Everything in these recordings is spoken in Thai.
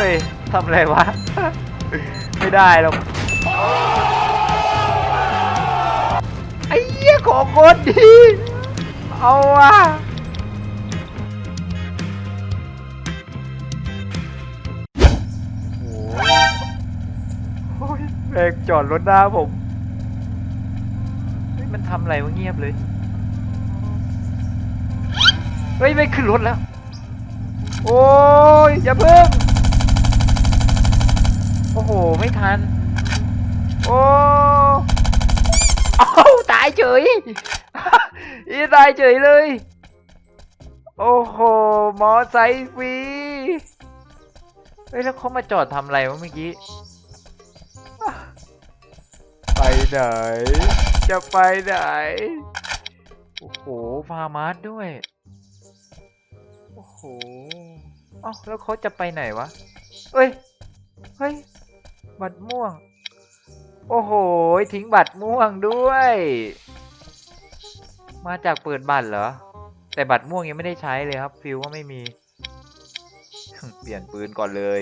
เฮ้ยทำอะไรวะ ไม่ได้หรอกไอ้เหี้ยของคนดี เอาว่ะโอ้ยโอ้ยแม่งจอดรถหน้าผม เฮ้ย มันทำอะไรวะเงียบเลย เฮ้ย ไม่ขึ้นรถแล้ว โอ้ย อย่าเพิ่ง อ้โห ไม่ทัน โอ้เอ้าตายเฉยอีตายเฉยเลย โอ้โห มอไซค์ฟรี เฮ้ย แล้วเขามาจอดทำอะไรวะเมื่อกี้ ไปไหน จะไปไหน โอ้โห ฟาร์มาร์ทด้วย โอ้โห เอ้า แล้วเขาจะไปไหนวะ เอ้ย เฮ้ย บัตรม่วง โอ้โห ทิ้งบัตรม่วงด้วย มาจากเปิดบัตรเหรอ แต่บัตรม่วงยังไม่ได้ใช้เลยครับ ฟิลว่าไม่มี เปลี่ยนปืนก่อนเลย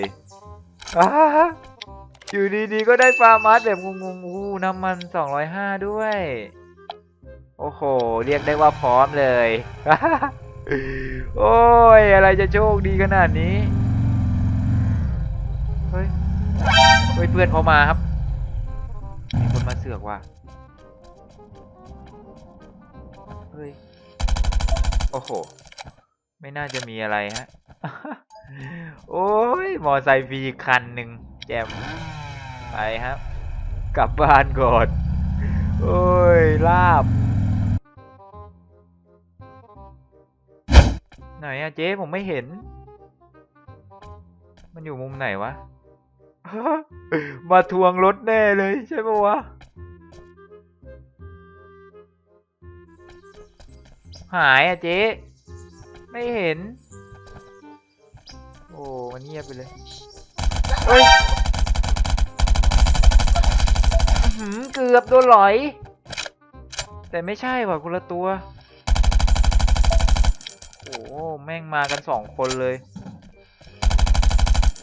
ออยู่ดีๆก็ได้ฟาร์มาสแบบงงๆอู้น้ำมัน205ด้วย โอ้โห เรียกได้ว่าพร้อมเลย โอ้ย อะไรจะโชคดีขนาดนี้ เฮ้ย เฮ้ยเพื่อนเขามาครับ มีคนมาเสือกว่ะ เฮ้ย โอ้โห ไม่น่าจะมีอะไรฮะ โอ้ย มอไซค์ฟรีคันหนึ่งแจม ไปครับ กลับบ้านก่อน โอ้ย ลาบ ไหนอะเจ๊ผมไม่เห็น มันอยู่มุมไหนวะ มาทวงรถแน่เลยใช่ปะวะ หายอะเจ๊ ไม่เห็น โอ้มันเงียบไปเลยเฮ้ยอื้อหือเกือบโดนหลอย แต่ไม่ใช่ว่ะคนละตัว โอ้แม่งมากันสองคนเลย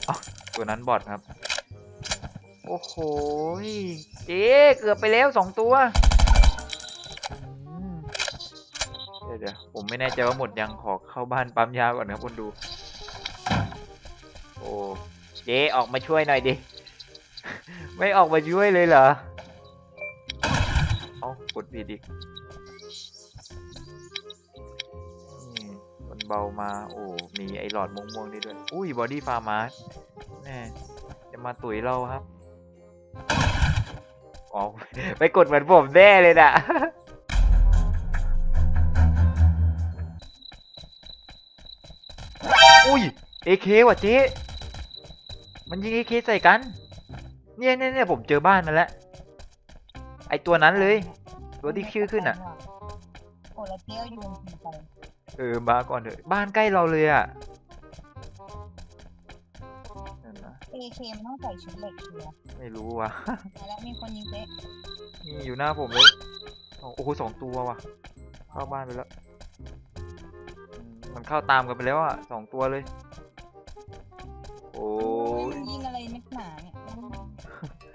อ้าตัวนั้นบอทครับ โอ้โหยเจ๊เกือบไปแล้วสองตัวอืมเดี๋ยวเดี๋ยวผมไม่แน่ใจว่าหมดยังขอเข้าบ้านปั๊มยาก่อนครับคนดู โอ้เจ๊ออกมาช่วยหน่อยดิ ไม่ออกมาช่วยเลยเหรอ เอากดผิดอีกนี่มันเบามา โอ้ มีไอหลอดม่วงๆนี่ด้วย อุ้ยบอดี้ฟาร์มาสแน่จะมาตุ๋ยเราครับ อ๋อไปกดเหมือนผมแน่เลยนะอุ้ยเอเคว่ะเจ๊มันยิงเอเคใส่กัน เนี่ยเนี่ยเนี่ยผมเจอบ้านนั่นแหละไอตัวนั้นเลย ตัวที่ชื่อขึ้นอะ โอ้แล้วเตี้ยวโยนทีไปเออมาก่อนเถอะบ้านใกล้เราเลยอะ เอเคมันต้องใส่ชุดเหล็กเชียวไม่รู้ว่ะ แล้วมีคนยิงเป๊ะนี่อยู่หน้าผมเลยโอ้โหสองตัวว่ะ เข้าบ้านไปแล้วอืมมันเข้าตามกันไปแล้วอะสองตัวเลย โอ้ยยิงอะไรนักหนาเนี่ย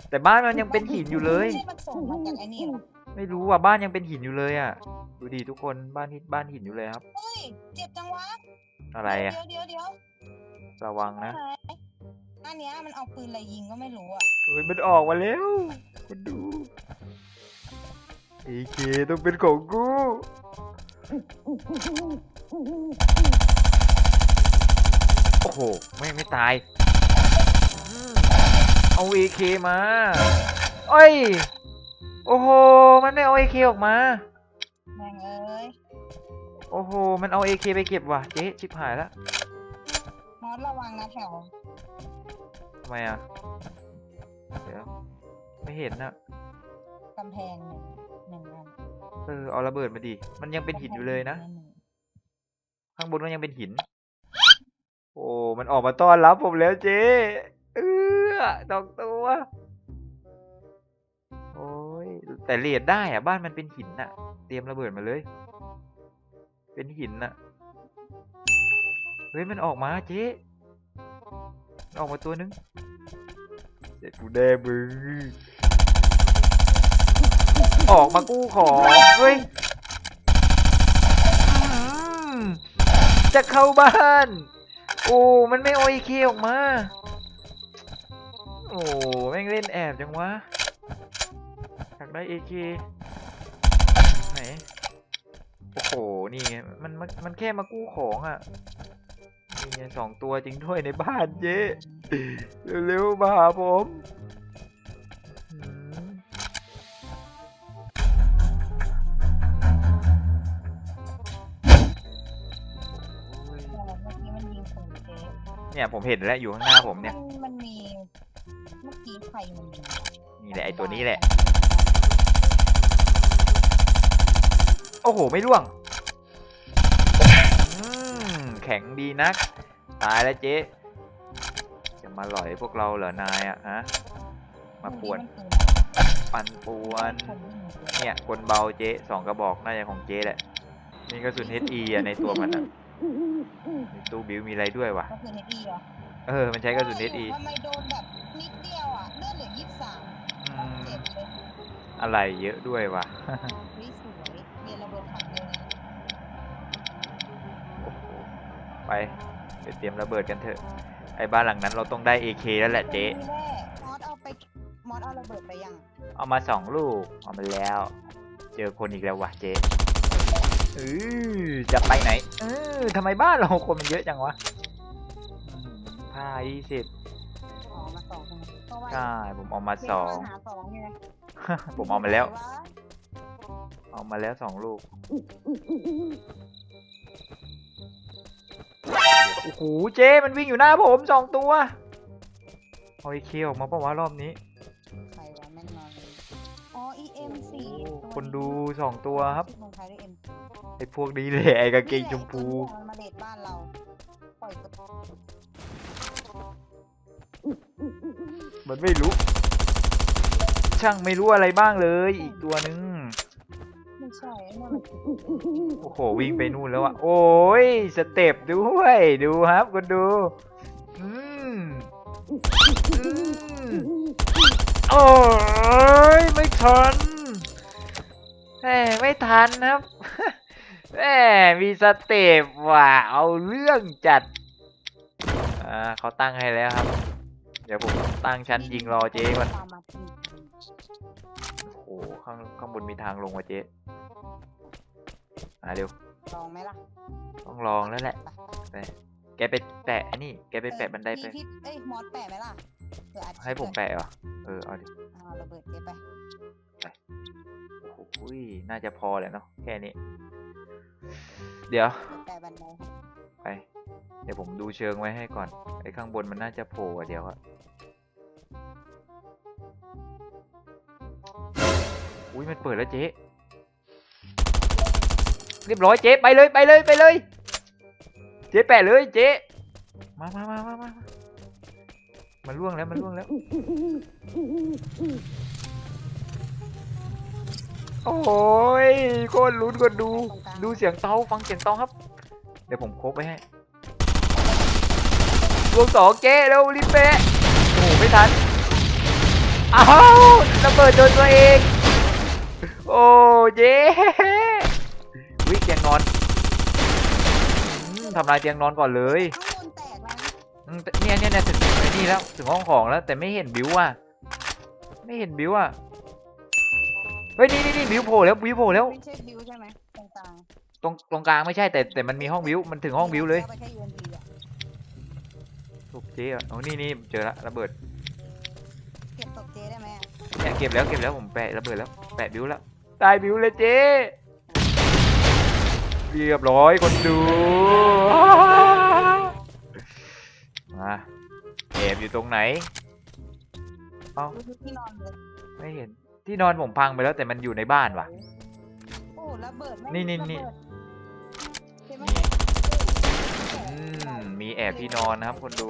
แต่บ้านมันยังเป็นหินอยู่เลยไม่ใช่มันส่งมาจากไอ้นี่หรอไม่รู้อะบ้านยังเป็นหินอยู่เลยอะดูดีทุกคนบ้านหินบ้านหินอยู่เลยครับเฮ้ยเจ็บจังวะอะไรอะเดี๋ยวเดี๋ยวเดี๋ยวระวังนะหาย อันเนี้ยมันเอาปืนอะไรยิงก็ไม่รู้อะเฮ้ยมันออกมาแล้วคุณดูเอเคต้องเป็นของกูโอ้โหไม่ไม่ตายอืมเอาเอเคมาเอ้ยโอ้โหมันไม่เอาเอเคออกมาแม่งเอ้ยโอ้โหมันเอาเอเคไปเก็บว่ะเจ๊ชิบหายแล้วม อสระวังนะแถว ทำไมอะ เดี๋ยว ไม่เห็นนะกำแพงเนี่ยหนึ่งอันเออเอาระเบิดมาดิ มันยังเป็นหินอยู่เลยนะ ข้างบนก็ยังเป็นหิน โอ้ มันออกมาต้อนรับผมแล้วเจ๊เออดอกตัว โอ้ย แต่เลียดได้อะบ้านมันเป็นหินน่ะ เตรียมระเบิดมาเลย เป็นหินน่ะ เฮ้ย มันออกมาเจ๊ออกมาตัวนึงเด็ดกูแด่มึงออกมากู้ของเฮ้ยจะเข้าบ้าน โอ้ มันไม่โอเคออกมา โอ้ แม่งเล่นแอบจังวะ อยากได้เอเคไหน โอ้โห นี่ไง มันมันมันแค่มากู้ของอะ นี่ไงสองตัวจริงด้วยในบ้านเจ๊เร็วๆมาหาผมอืมโอ้ยเออเมื่อกี้มันยิงผมเจ๊เนี่ยผมเห็นแล้วอยู่ข้างหน้าผมเนี่ย มันมันมีเมื่อกี้ใครมันยิงนี่แหละไอตัวนี้แหละ โอ้โห ไม่ร่วงอืมแข็งดีนัก ตายแล้วเจ๊จะมาหลอยพวกเราเหรอนายอะฮะ มาปวดเมื่อกี้ปั่นปวนมันปืนอะไรผมยิงเจ๊เนี่ยกลเบาเจ๊สองกระบอกน่าจะของเจ๊แหละ นี่กระสุน HE อะในตัวมันอะในตู้บิวมีอะไรด้วยวะก็คือเฮดดี้เหรอ เออ มันใช้กระสุน HE ทำไมโดนแบบนิดเดียวอะเลือดเหลือยี่สิบสามอืมเจ็บเลยอะไรเยอะด้วยวะ วิสวยเรียนระเบิดถังเลยนะ โอ้โห ไปเดี๋ยวเตรียมระเบิดกันเถอะ ไอ้บ้านหลังนั้นเราต้องได้ AK แล้วแหละเจ๊ไม่แน่มอสเอาไปมอสเอาระเบิดไปยังเอามาสองลูกเอามาแล้ว เจอคนอีกแล้ววะเจ๊เออจะไปไหนเออทำไมบ้านเราคนมันเยอะจังวะอืมผ้ายี่สิบอ๋อมาสองคนเพราะว่าใช่ผมเอามาเจ๊สองมาหาสองใช่ไหมผมเอามาแล้วไหนะเอามาแล้วสองลูก โอ้โหเจ๊มันวิ่งอยู่หน้าผมสองตัวเอาไอ้เคออกมาปะวะรอบนี้ใครวะแม่งนอนเลยอ๋อ EM สี่โอ้ตัวคนดูสองตัวครับชื่อลงท้ายด้วย M ไอ้พวกนี้แหละไอ้กางเกงชมพูนี่แหละไอ้ตัวเนี่ยมันมาเลดบ้านเราปล่อยตัวมันไม่รู้ ช่างไม่รู้อะไรบ้างเลย อีกตัวนึง โอ้โหวิ่งไปนู่นแล้วอะโอ้ยสเต็ปด้วยดูครับคนดูอืมอืมโอ้ยไม่ทันแหมไม่ทันครับแหมมีสเต็ปว่ะเอาเรื่องจัดอ่าเขาตั้งให้แล้วครับ เดี๋ยวผมตั้งชั้นยิงรอเจ๊ก่อน ข้างข้างบนมีทางลงว่ะเจ๊มาเร็ว ลองไหมล่ะต้องลองแล้วแหละไปแกไปแปะอันนี้แกไปแปะบันไดไป มีพี่เอ้ยมอสแปะไหมล่ะเผื่ออัดคลิปให้ผมด้วยแปะเหรอ เออ เอาดิเอาระเบิดเจ๊ไปโอ้โหน่าจะพอแหละเนาะ แค่นี้ เดี๋ยว แปะบันไดไป เดี๋ยวผมดูเชิงไว้ให้ก่อน ไอ้ข้างบนมันน่าจะโผล่อะเดี๋ยวอะ อุ้ยมันเปิดแล้วเจ๊เรียบร้อยเจ๊ไปเลยไปเลยไปเลย เจ๊แปะเลยเจ๊มามามามามามันล่วงแล้วมันล่วงแล้ว โอ้ยโคตรลุ้นคนดู ดูเสียงเตาฟังเสียงเตาครับ เดี๋ยวผมโคบไปให้ดวงสองเจ๊เร็วรีบเปะโอ้ไม่ทันอ้าวระเบิดโดนตัวเอง โอ้เจ๊วิเตียงนอนอืมทำลายเตียงนอนก่อนเลยข้างบนแตกแล้วนะอืมแต่เนี่ยเนี่ยเนี่ยถึงไอ้นี่แล้วถึงห้องของแล้ว แต่ไม่เห็นบิวอะไม่เห็นบิวอะเฮ้ยนี่นี่นี่บิวโผล่แล้วบิวโผล่แล้ว ไม่ใช่บิวใช่ไหมตรงกลางตรงตรงกลางไม่ใช่แต่แต่มันมีห้องบิวมันถึงห้องบิวเลยอาไปแค่ UND อะถูกเจ๊อะโอ้นี่นี่เจอละระเบิดเก็บศพเจ๊ได้ไหมอะเนี่ยเก็บแล้วเก็บแล้วผมแปะระเบิดแล้วแปะบิวแล้ว ตายบิวเลยเจ๊เรียบร้อยคนดู มาแอบอยู่ตรงไหนดูทุกที่นอนเลยไม่เห็น ที่นอนผมพังไปแล้วแต่มันอยู่ในบ้านว่ะ โอ้ระเบิดแม่งนี่นี่นี่ ระเบิดใช่ไหมอืม มีแอบที่นอนนะครับ คนดู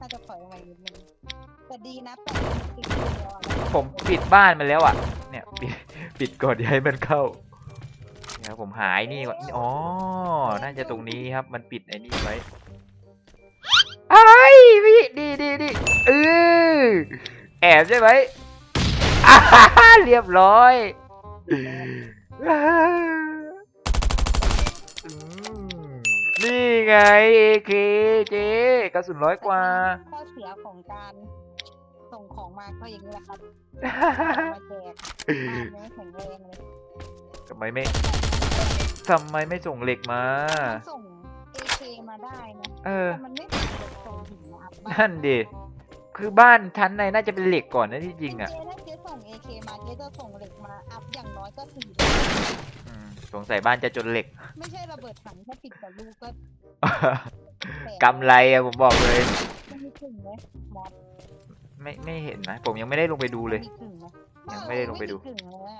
น่าจะปล่อยลงมานิดนึง แต่ดีนะแต่ติดตัวเดียวอะผมปิดบ้านมันแล้วอะ เนี่ยปิดปิดก่อนอย่าให้มันเข้าเดี๋ยวผมหายนี่ก่อนอ๋อ น่าจะตรงนี้ครับ มันปิดไอ้นี่ไว้ไอ้ยพี่ดีดีดีเออแอบใช่ไหมอ่าฮ่าฮ่าเรียบร้อยอ่าอืมนี่ไงเอเคเจกระสุนร้อยกว่า ข้อเสียของการ ส่งของมาก็อย่างนี้แหละครับมาแจกบ้านไม่แข็งแรงเลยทำไมไม่ทำไมไม่ส่งเหล็กมามันส่ง AK มาได้นะเออแต่มันไม่ส่งเหล็กส่งหินมาอัพบ้านนั่นดิคือบ้านชั้นในน่าจะเป็นเหล็กก่อนนะที่จริงอะเจ๊ถ้าเจ๊ส่ง AK มาเจ๊จะส่งเหล็กมาอัพอย่างน้อยก็สี่อืมสงสัยบ้านจะจนเหล็ก ไม่ใช่ระเบิดถังถ้าปิดกับลูกก็แตกำไรอะผมบอกเลย ไม่ไม่เห็นนะ ผมยังไม่ได้ลงไปดูเลยมีกึ่งไหมยังไม่ได้ลงไปดู ม่มีกึ่งเลยอะ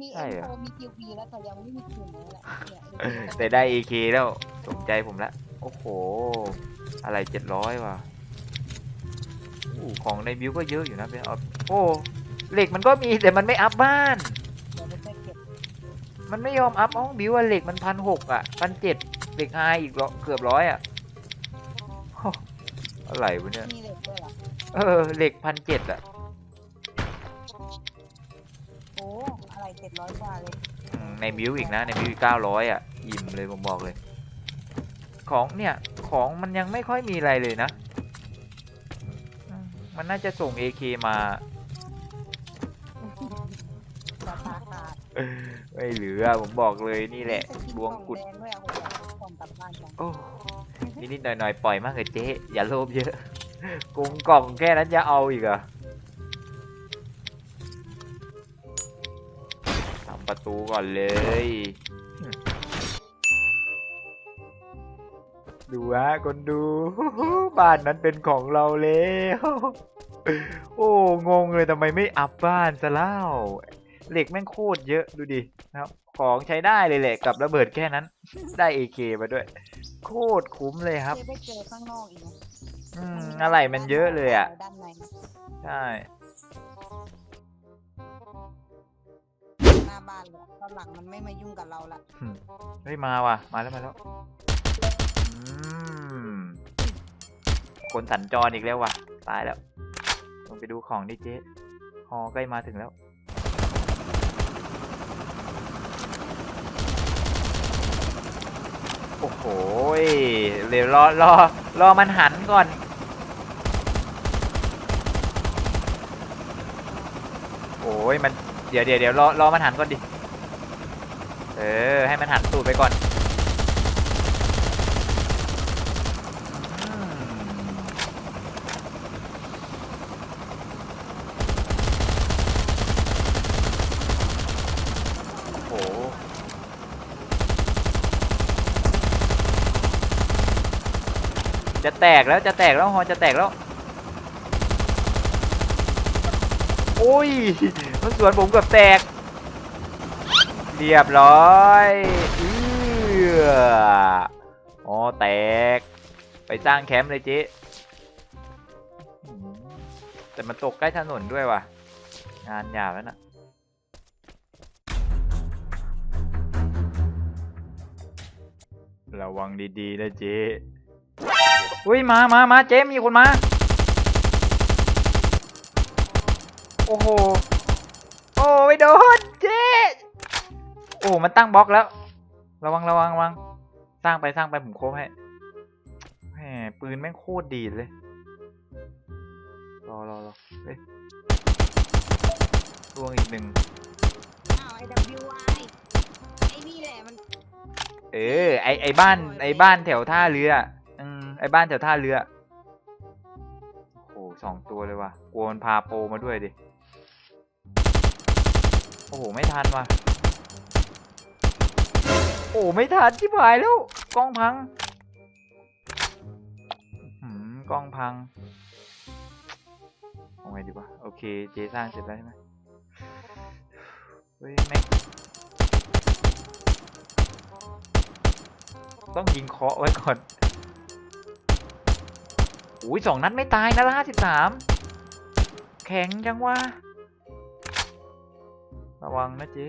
มีใช่เอ็เหรอโมีคิวบีแล้วแต่ยังไม่มีกึ่งเลยแหละเนี่ยแต่ได้ AK แล้วสมใจผมละ โอ้โห อะไรเจ็ดร้อยว่ะอู้ของในบิวก็เยอะอยู่นะเป็นออฟโอ้เหล็กมันก็มีแต่มันไม่อัพบ้าน เดี๋ยวไปเก็บมันไม่ยอมอัพห้องบิวอะเหล็กมันพันหกอะพันเจ็ดเหล็กไฮอีกร้อยเกือบร้อยอะโอ้อะไรวะเนี่ย มีเหล็กด้วยเหรอ เออเหล็กพันเจ็ดอะโอ้อะไรเจ็ดร้อยกว่าเลยอืมในบิวอีกนะในบิวเก้าร้อยอะอิ่มเลยผมบอกเลย ของเนี่ยของมันยังไม่ค่อยมีอะไรเลยนะอืมมันน่าจะส่ง AK มาราคาขาดไม่เหลือผมบอกเลยนี่แหละสกินดวงกุดกล่อแดงด้วยอะโหส่งกลับบ้านกันโอ้นิดๆหน่อยๆปล่อยมากเลยเจ๊อย่าโลภเยอะ กงกล่องแค่นั้นจะเอาอีกเหรอทำประตูก่อนเลย ดูฮะคนดู บ้านนั้นเป็นของเราแล้ว โอ้งงเลยทำไมไม่อัพบ้านซะแล้วเหล็กแม่งโคตรเยอะดูดินะครับ ของใช้ได้เลยแหละกับระเบิดแค่นั้น ได้เอเคมาด้วย โคตรคุ้มเลยครับ ไปเจอข้างนอกอีก อืมอะไรมันเยอะเลยอะ ด้านในนะใช่ หน้าบ้านเลยตอนหลังมันไม่มายุ่งกับเราละเฮ้ยมาว่ะ มาแล้วมาแล้วอืมคนสัญจรอีกแล้วว่ะ ตายแล้ว ลงไปดูของดิเจ๊ฮอใกล้มาถึงแล้ว โอ้โหยเดี๋ยวรอรอรอมันหันก่อน โอ้ยมันเดี๋ยวเดี๋ยวเดี๋ยวรอรอมันหันก่อนดิ เออ ให้มันหันตูดไปก่อนโอ้โหจะแตกแล้วจะแตกแล้วฮอจะแตกแล้ว โอ้ยมันสวนผมเกือบแตก เรียบร้อยอืออ๋อแตก ไปสร้างแคมป์เลยเจ๊แต่มันตกใกล้ถนนด้วยว่ะ งานยาวแล้วนะระวังดีๆนะเจ๊อุ้ยมามามาเจ๊มีคนมา โอ้โห โอ้ไม่โดนเจ๊โอ้มันตั้งบล็อกแล้ว ระวังระวังระวัง สร้างไปสร้างไปผมโคบให้แหมปืนแม่งโคตรดีดเลย รอรอรอเฮ้ยล่วงอีกหนึ่งอ้าวไอ้ WI ไอ้นี่แหละมันเออ ไอไอบ้าน ไอบ้านแถวท่าเรืออืมไอบ้านแถวท่าเรือ โอ้โหสองตัวเลยว่ะ กลัวมันพาโปรมาด้วยดิ โอ้โห ไม่ทันว่ะ โอ้ไม่ทันที่หายแล้ว กล้องพังอื้อหือกล้องพังเอาไงดีวะ โอเค เจสร้างเสร็จแล้วใช่ไหมเฮ้ยแม่งต้องยิงเคาะไว้ก่อนอุ้ยสองนัดไม่ตายนะละห้าสิบสามแข็งจังวะ ระวังนะเจ๊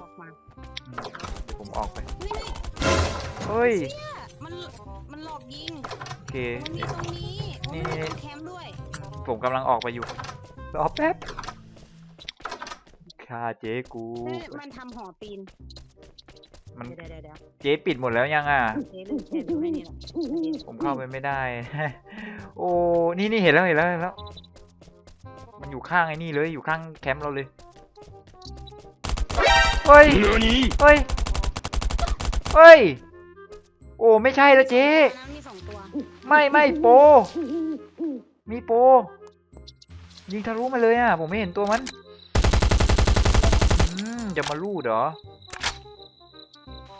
บอกมาอืมเดี๋ยวผมออกไป เฮ้ยเฮ้ยเนี่ยมันมันหลอกเค มันมีตรงนี้โอ้ยนี่มันมีตรงแคมป์ด้วยผมกำลังออกไปอยู่ รอแป๊บค่าเจ๊กูเอ้ยมันทำหอปีนมันเดี๋ยวเดี๋ยวเดี๋ยวเจ๊ปิดหมดแล้วยังอะเจ๊ลืมแชร์ดูให้นี่แหละผมเข้าไปไม่ได้ โอ้ นี่นี่เห็นแล้วเห็นแล้วเห็นแล้วมัน อยู่ข้างไอ้นี่เลยอยู่ข้างแคมป์เราเลยเฮ้ยเฮ้ยเฮ้ยโอ้ไม่ใช่แล้วเจ๊น้ำมีสองตัวไม่ไม่โป มีโป ยิงทะลุมาเลยอะ ผมไม่เห็นตัวมันอืมจะมาลูดเหรอ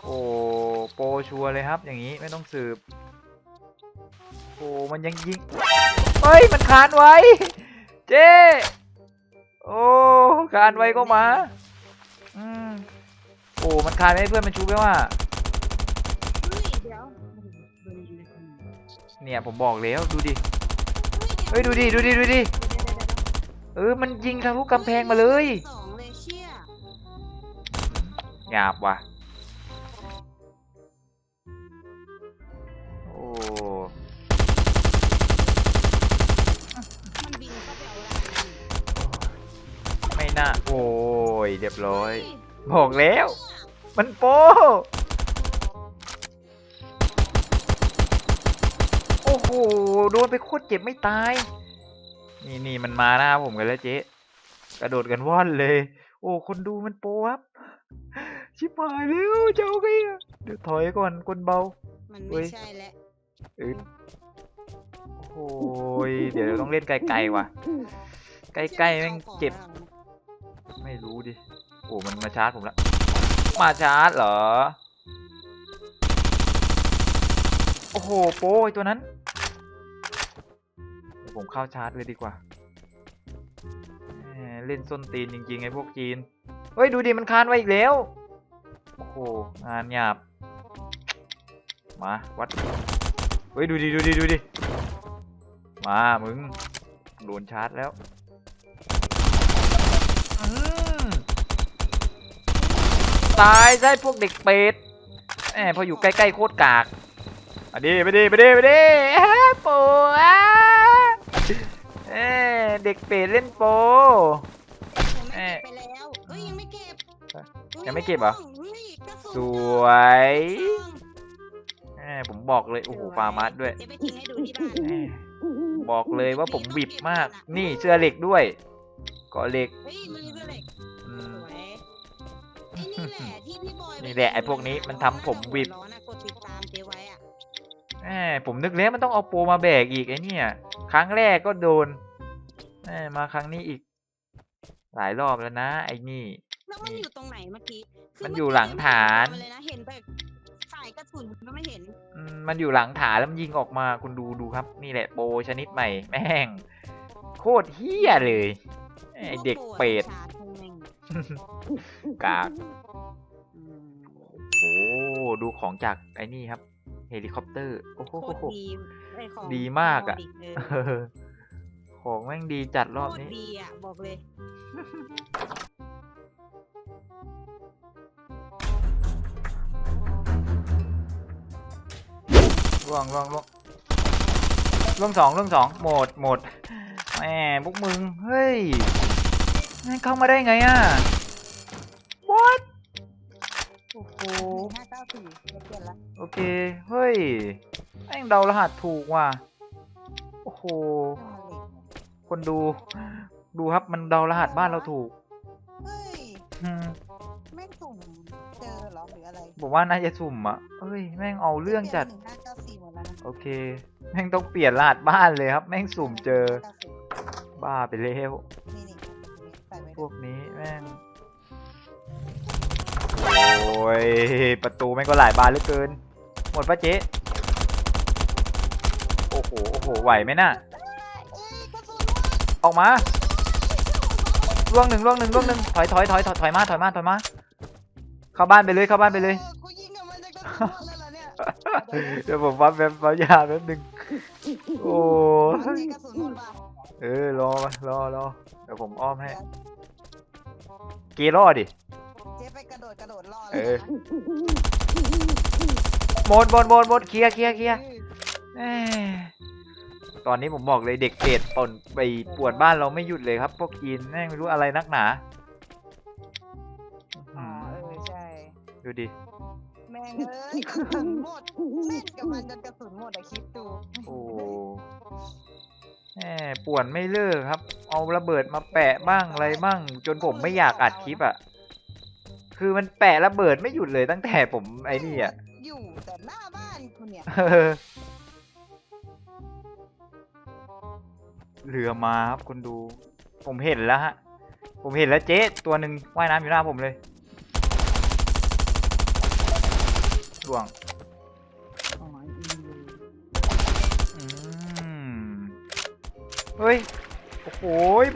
โอ้โปชัวร์เลยครับ อย่างนี้ไม่ต้องสืบ โอ้มันยังยิงเฮ้ย มันคานไว้ เจ๊โอ้คานไว้ก็มาอืมโอ้มันคานไว้ให้เพื่อนมันชูไปว่าเฮ้ยเดี๋ยวเนี่ยผมบอกแล้วดูดิเฮ้ยดูดิดูดิดูดิเออมันยิงทะลุกำแพงมาเลยสองเลยเชี่ยหยาบว่ะโอ้ น่าโอ้ยเรียบร้อยเฮ้ยบอกแล้ว มันโป โอ้โห โดนไปโคตรเจ็บไม่ตาย นี่นี่มันมาหน้าผมกันแล้วเจ๊ กระโดดกันว่อนเลย โอ้ คนดูมันโปครับ ชิบหายแล้วเจ้าไงอะเดี๋ยวถอยก่อนคนเบา มันเฮ้ไม่ยใช่แล้วเออโอ้ยเดี๋ยวต้องเล่นไกลๆว่ะ ใกล้ๆแม่งเจ็บ ไม่รู้ดิ โอ้ มันมาชาร์จผมแล้วมาชาร์จเหรอ โอ้โห โป้ยตัวนั้น เดี๋ยวผมเข้าชาร์จเลยดีกว่า เล่นส้นตีนจริงๆไอ้พวกจีน เฮ้ย ดูดิ มันคานไว้อีกแล้ว โอ้โห งานหยาบ มา วัด เฮ้ย ดูดิ ดูดิ ดูดิ มา มึง โดนชาร์จแล้ว ตายใช่พวกเด็กเป็ดแหมพออยู่ใกล้ๆโคตรกากมาดิไปดิไปดิไปดิอ่าโปอะเอ้เด็กเป็ดเล่นโปผมไม่เก็บไปแล้วเอ้ยยังไม่เก็บยังไม่เก็บเหรอฮ้ยกระสุนสวยแหมผมบอกเลยโอ้โหฟาร์มัสด้วย เดี๋ยวไปทิ้งให้ดูที่บ้านแหมบอกเลยว่าผมวิบมาก นี่เสื้อเหล็กด้วย เกาะเหล็กเฮ้ยมือเสื้อเหล็กอืสม วยไอ้นี่แหละที่พี่บอยนี่แหละไอ้พวกนี้มันทำผมวิบร้อนอะกดติดตามเจ๊ไว้อะแหมผมนึกแล้วมันต้องเอาโปรมาแบกอีกไอ้เนี่ย ครั้งแรกก็โดนแหมมาครั้งนี้อีก หลายรอบแล้วนะ ไอ้นี่ แล้วมันนี่อยู่ตรงไหนเมื่อกี้คืมันเอยู่หลังฐานเดิไม่เห็นตัวเลยนะเห็นแต่สายกระสุนก็ไม่เห็นอืมมันอยู่หลังฐานแล้วมันยิงออกมาคุณดูดูครับ นี่แหละโปรชนิดใหม่ แม่ง โคตรเฮี้ยเลย ไอเด็กเป็ดชาร์จให้แม่งกากอืมโอ้ดูของจากไอ้นี่ครับ เฮลิคอปเตอร์ โอ้โหโคตรดีไอ้ของดีมากอะขงเอเออของแม่งดีจัดรอบโคตรนี้ดีอะบอกเลยล่วงล่วงล่วงล่วงสองล่วงสองหมดหมดแหมพวกมึง เฮ้ยแม่ง เข้ามาได้ไงอะ what โอ้โหหนึ่งห้าเก้าสี่เปลี่ยนละโอเค เฮ้ยแม่งเดารหัสถูกว่ะ โอ้โห คนดู ดูครับมันเดารหัสบ้านเราถูก เฮ้ยอืมแม่งสุ่มเจอเหรอหรืออะไรผมว่าน่าจะสุ่มอะเอ้ย แม่งเอาเรื่องจัดหนึ่งห้าเก้าสี่หมดแล้วนะโอเค แม่งต้องเปลี่ยนรหัสบ้านเลยครับ แม่งสุ่มเจอ บ้าไปแล้ว นี่นี่ใส่ไว้พวกนี้แม่ง โอ้ย ประตูแม่งก็หลายบานเหลือเกิน หมดปะเจ๊ โอ้โห โอ้โห ไหวไหมน่ะเอ้ยกระสุนออกมาล่วงหนึ่งล่วงหนึ่งล่วงหนึ่งถอยถอยถอยถอยถอยมาถอยมาถอยมา เข้าบ้านไปเลยเข้าบ้านไปเลยออกูยิงกับมันจะกระสุนหมดเลยเหรอเนี่ยเดี๋ยวผมปั๊บแบบปั๊บยาแป๊บหนึงโอ้มันยมีกระสุนหมดป่ะเออรอมารอรอเดี๋ยวผมอ้อมให้เกรอดิ เจ๊ไปกระโดดกระโดดล่อเอเลยอหมดหมดหมดหมดเคลียร์เคลียร์เคลียร์แหม่ตอนนี้ผมบอกเลยเด็กเปรตป่นไปปวดบ้านเราไม่หยุดเลยครับพวกกินแม่งไม่รู้อะไรนักหนาอ๋อเออใช่ ดูดิ แม่งเอ้ยกระสุนหมดเล่นกับมันจนกระสุนหมดอะคิดดู โอ้แหม ป่วนไม่เลิกครับ เอาระเบิดมาแปะบ้างอะไรบ้าง จนผมไม่อยากอัดคลิปอะ คือมันแปะระเบิดไม่หยุดเลยตั้งแต่ผมไอ้นี่อะ อยู่แต่หน้าบ้านคุณเนี่ยเออเรือมาครับคุณดู ผมเห็นแล้วฮะ ผมเห็นแล้วเจ๊ตัวหนึ่งว่ายน้ำอยู่หน้าผมเลยล่วง เฮ้ย โอ้โห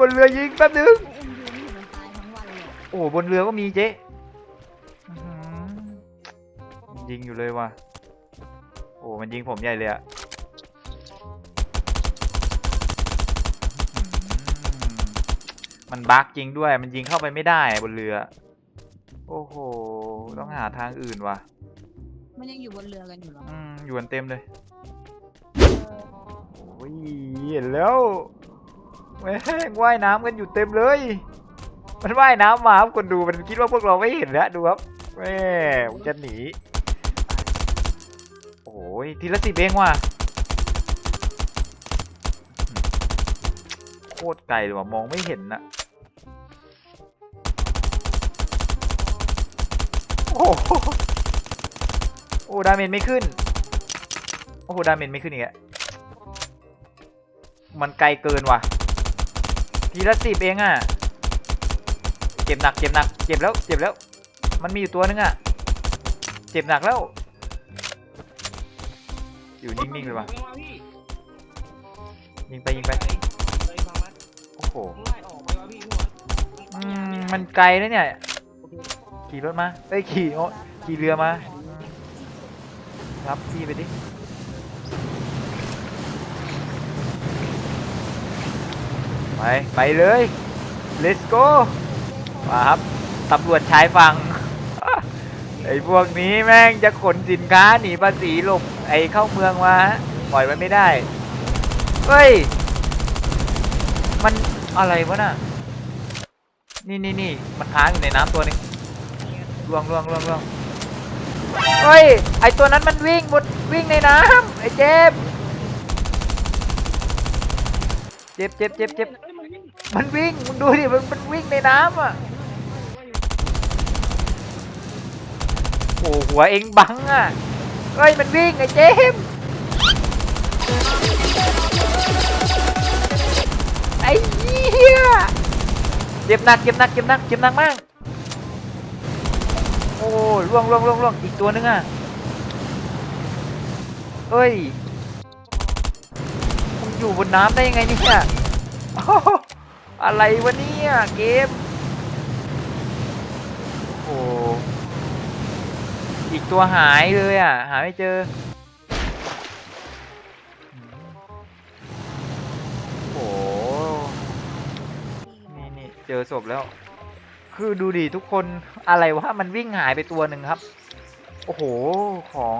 บนเรือยิงแป๊บนึง ไอเอ็มยูนี่มันตายทั้งวันเลยโอ้โหบนเรือก็มีเจ๊อื้อหือยิงอยู่เลยว่ะ โอ้มันยิงผมใหญ่เลยอะอื้อหือมันบั๊กจริงด้วย มันยิงเข้าไปไม่ได้อะบนเรือ โอ้โห ต้องหาทางอื่นว่ะมันยังอยู่บนเรือกันอยู่เหรออืมอยู่กันเต็มเลย เออโอ้ยเห็นแล้วแม่งว่ายน้ำกันอยู่เต็มเลย มันว่ายน้ำมาครับคนดูมันคิดว่าพวกเราไม่เห็นแล้วดูครับแม่ผมจะหนี โอ้ยทีละสิบเองว่ะโคตรไกลเลยว่ะมองไม่เห็นนะโอ้โหโอ้ดาเมจไม่ขึ้น โอ้โหดาเมจไม่ขึ้นอีกอะ มันไกลเกินว่ะ ทีละสิบเองอะเจ็บหนักเจ็บหนัก เจ็บแล้วเจ็บแล้ว มันมีอยู่ตัวนึงอะเจ็บหนักแล้ว อยู่นิ่งๆเลยว่ะ ยิงไปยิงไป โอ้โหมันไกลนะเนี่ย ขี่รถมา เอ้ยขี่ขี่เรือมา รับพี่ไปดิ ไปไปเลย let's go มาครับตำรวจชายฝั่งไอ้พวกนี้แม่งจะขนสินค้าหนีภาษีหลบไอ้เข้าเมืองมาฮะปล่อยมันไม่ได้ เฮ้ย มันอะไรวะน่ะ นี่นี่นี่มันค้างอยู่ในน้ำตัวนึงล่วงล่วงล่วงล่วงเฮ้ย ไอตัวนั้นมันวิ่งบนวิ่งในน้ำไอเจ็บ เจ็บเจ็บเจ็บเจ็บ มันวิ่งมึงดูดิมันมันวิ่งในน้ำอะโอ้หัวเองบังอะเฮ้ยมันวิ่งไอ้เจมไอ้เหี้ยเจ็บหนักเจ็บหนักเจ็บหนักเจ็บหนักมากโอ้ล่วงล่วงล่วงล่วงอีกตัวนึงอะเฮ้ยมึงอยู่บนน้ำได้ยังไงเนี่ย อะไรวะเนี่ยเกม โอ้อีกตัวหายเลยอะ หาไม่เจออืมโอ้นี่นี่เจอศพแล้ว คือดูดิทุกคนอะไรวะมันวิ่งหายไปตัวหนึ่งครับ โอ้โหของ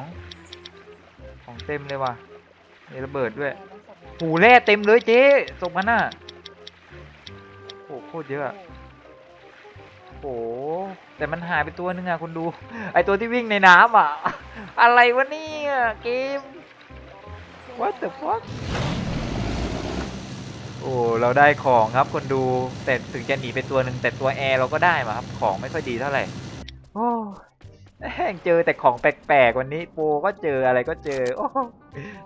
ของเต็มเลยว่ะมีระเบิดด้วยหูแร่เต็มเลยเจ๊ศพมันน่ะ หโคตรเยอะอะโอ้โหแต่มันหายไปตัวนึงอะคุณดู ไอตัวที่วิ่งในน้ำอะอะไรวะเนี่ยเกม what the fuck โอ้ เราได้ของครับคนดู แต่ถึงจะหนีไปตัวหนึ่งแต่ตัวแอร์เราก็ได้มาครับ ของไม่ค่อยดีเท่าไหร่โอ้แม่งเจอแต่ของแปลกๆวันนี้โปรก็เจออะไรก็เจอ โอ้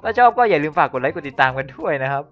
ถ้าชอบก็อย่าลืมฝากกดไลค์กดติดตามกันด้วยนะครับ